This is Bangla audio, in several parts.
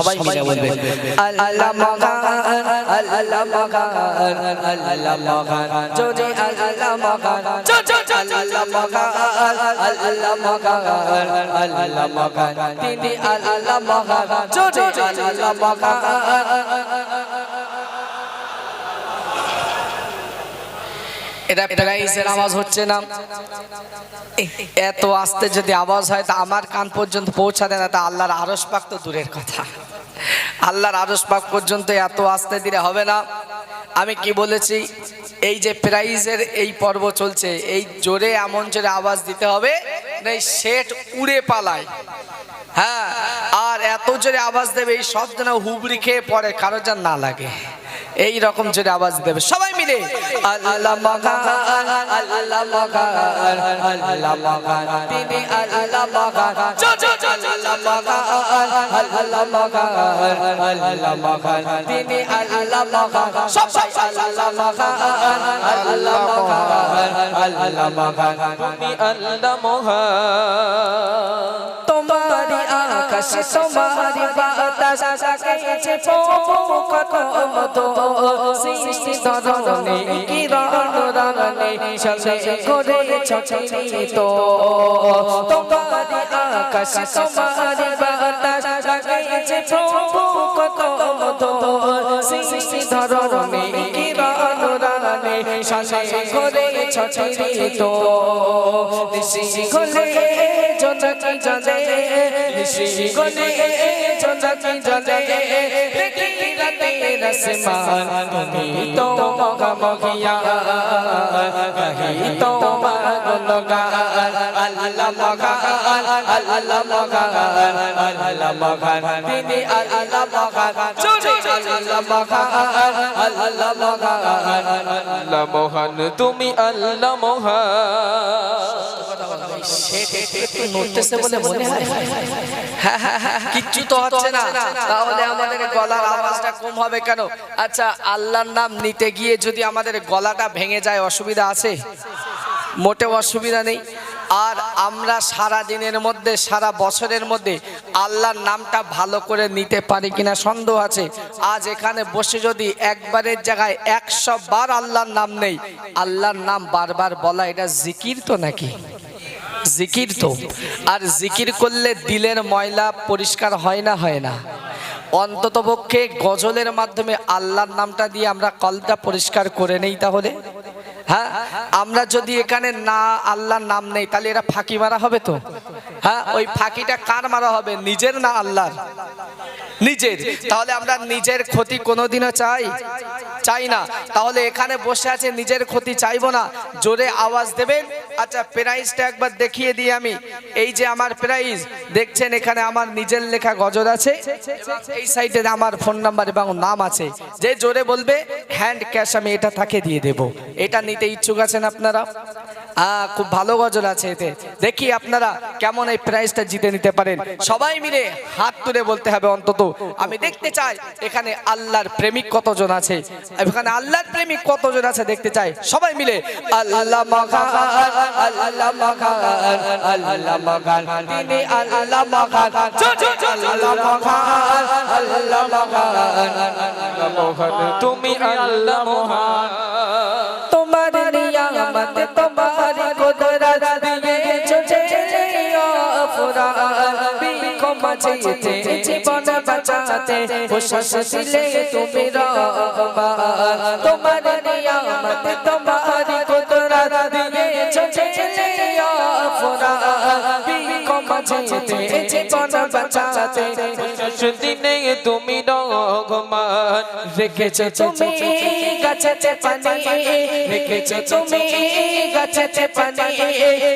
সবাই মিলে বলবে আল্লাহ মগান আল্লাহ মগান আল্লাহ মগান জোরে আল্লাহ মগান আল্লাহ মগান আল্লাহ মগান আল্লাহ মগান তিনি আল্লাহ মগান জোরে আল্লাহ মগান এটা প্রাইসের আওয়াজ হচ্ছে না এত আস্তে যদি আওয়াজ হয় তা আমার কান পর্যন্ত পৌঁছাতে না তা আল্লাহর আরস পাক তো দূরের কথা আল্লাহর আরস পাক পর্যন্ত এত আসতে দিলে হবে না। আমি কি বলেছি? এই যে প্রাইজের এই পর্ব চলছে, এই জোরে এমন জোরে আওয়াজ দিতে হবে এই সেট উড়ে পালায়। হ্যাঁ আর এত জোরে আওয়াজ দেবে, এই সব যেন হুবড়ি খেয়ে পরে কারও যেন না লাগে। এই রকম জোরে আওয়াজ দেবে সবাই মিলে আল্লাহ মাগান আল্লাহ মাগান আল্লাহ মাগান তিনি আল্লাহ মাগান আল্লাহ মাগান আল্লাহ মাগান আল্লাহ মাগান তিনি আল্লাহ মাগান সবাই আল্লাহ মাগান আল্লাহ মাগান আল্লাহ মাগান তুমি আল্লাহ তোমারি আকাশ তোমারি বাতাস সাকেছে কত মতো সৃষ্টি ধরনে কিরণ রঙনে চলে করে ছছনি তো তোমারি আকাশ তোমারি বাতাস সাকেছে কত সৃষ্টি ধরনে কিরণ রঙনে চলে করে তো নিশি গলে চঞ্চকি জলে নিশি গলে চঞ্চকি জলে রসমান। তুমি তো মগা কহি তো তিনি তুমি আল্লাহ মহান। কিচ্ছু তো হচ্ছে না। তাহলে আমাদের গলার আওয়াজটা কম হবে কেন? আচ্ছা আল্লাহর নাম নিতে গিয়ে যদি আমাদের গলাটা ভেঙে যায়, অসুবিধা আছে? মোটেও অসুবিধা নেই। আর আমরা সারা দিনের মধ্যে, সারা বছরের মধ্যে আল্লাহর নামটা ভালো করে নিতে পারি কিনা সন্দেহ আছে। আজ এখানে বসে যদি একবারের জায়গায় একশো বার আল্লাহর নাম নেই, আল্লাহর নাম বারবার বলা, এটা জিকির তো নাকি? জিকির তো। আর জিকির করলে দিলের ময়লা পরিষ্কার হয় না হয় না। অন্ততপক্ষে গজলের মাধ্যমে আল্লাহর নামটা দিয়ে আমরা কলটা পরিষ্কার করে নেই তাহলে? হ্যাঁ? আমরা যদি এখানে না আল্লাহর নাম নেই, তাহলে এরা ফাঁকি মারা হবে তো? হ্যাঁ? ওই ফাঁকিটা কার মারা হবে? নিজের না আল্লাহর? নিজের। তাহলে আমরা নিজের ক্ষতি কোনোদিনও চাই? চাই না। তাহলে এখানে বসে আছে, নিজের ক্ষতি চাইব না। জোরে আওয়াজ দেবেন। আচ্ছা প্রাইজটা একবার দেখিয়ে দিই আমি। এই যে আমার প্রাইজ, দেখছেন এখানে আমার নিজের লেখা গজল আছে। এই সাইডে আমার ফোন নাম্বার এবং নাম আছে। যে জোরে বলবে, হ্যান্ড ক্যাশ আমি এটা তাকে দিয়ে দেব। এটা নিতে ইচ্ছুক আছেন আপনারা? খুব ভালো গজল আছে এতে। দেখি আপনারা কেমন এই প্রাইজটা জিতে নিতে পারেন। সবাই মিলে হাত তুলে বলতে হবে অন্তত। আমি দেখতে চাই এখানে আল্লাহর প্রেমিক কতজন আছে। এখানে আল্লাহর প্রেমিক কতজন আছে দেখতে চাই। সবাই মিলে আল্লাহ তুমি আল্লাহ তোমার নিয়ামত তোমার বিকো মাঝেতে জীবন বাঁচাতে প্রশ্বাস দিলে তুমি রহমান। তোমার নিয়ামত তোমার কুদরত দিয়েছ। অফরান বিকো মাঝে জীবন বাঁচাতে দিনে তুমি রহমান রেখেছো তুমি গাছেতে পানি রেখেছো তুমি গাছেতে পানি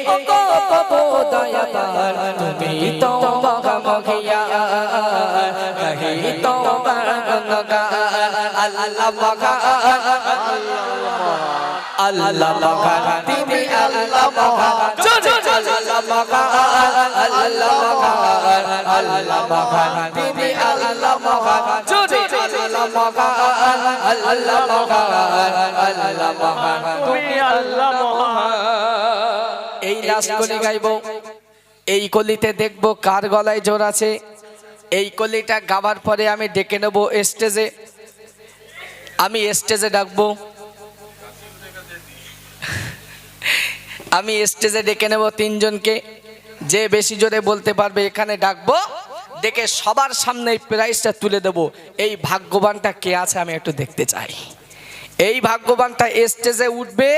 ও গো প্রভু দয়াবান তুমি তো মগমগিয়া কহি তো মগনগা আল্লাহ মগা আল্লাহ মগা তুমি আল্লাহ মগা আল্লাহ মগা আল্লাহ মগা আল্লাহ মগা তুমি আল্লাহ মগা আল্লাহ মগা আল্লাহ মগা আল্লাহ মগা তুমি আল্লাহ মহান এই লাস্ট কলি গাইবো। এই কলিতে দেখব কার গলায় জোর আছে। এই কলিটা গাবার পরে আমি ডেকে নেব স্টেজে আমি স্টেজে ডাকবো। আমি স্টেজে ডেকে নেব তিনজনকে। যে বেশি জোরে বলতে পারবে এখানে ডাকবো, ডেকে সবার সামনে এই প্রাইজটা তুলে দেব। এই ভাগ্যবানটা কে আছে আমি একটু দেখতে চাই। এই ভাগ্যবানটা স্টেজে উঠবে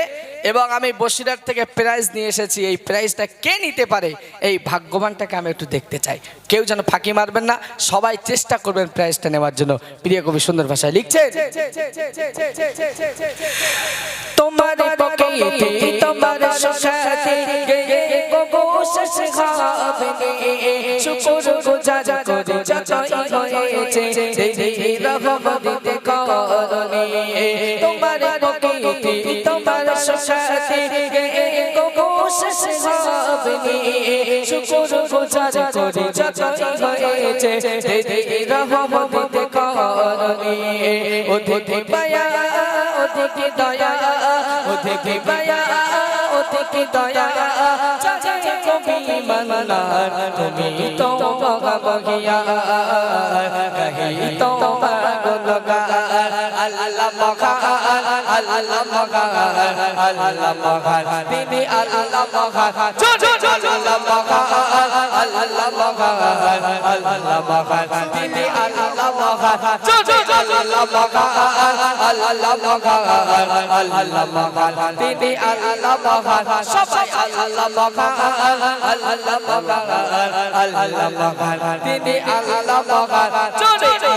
এবং আমি বসিরার থেকে প্রাইজ নিয়ে এসেছি। এই প্রাইজটা কে নিতে পারে? এই ভাগ্যবানটাকে আমি একটু দেখতে চাই। কেউ যেন ফাঁকি মারবেন না, সবাই চেষ্টা করবেন প্রাইজটা নেওয়ার জন্য। প্রিয় কবি, সুন্দর ভাষায় লিখছেন, তোমার তোমার তোমার তোমার যতই হয়েছে সেই রহমত দিতে ও দেখে পায়া ও দেখে দয়া ও দেখে মায়া ও দেখে দয়া। চাচা কবি তুমি তো মগা কহি তো মগা আল্লাহ মগা আল্লাহ মগা আল্লাহ মগা তিনি আল্লাহ মগা আল্লাহ মগা আল্লাহ মগা আল্লাহ মগা তিনি আল্লাহ মগা আল্লাহ মগা আল্লাহ মগা আল্লাহ মগা তিনি আল্লাহ মগা সবাই আল্লাহ মগা আল্লাহ মগা আল্লাহ মগা তিনি আল্লাহ জোরে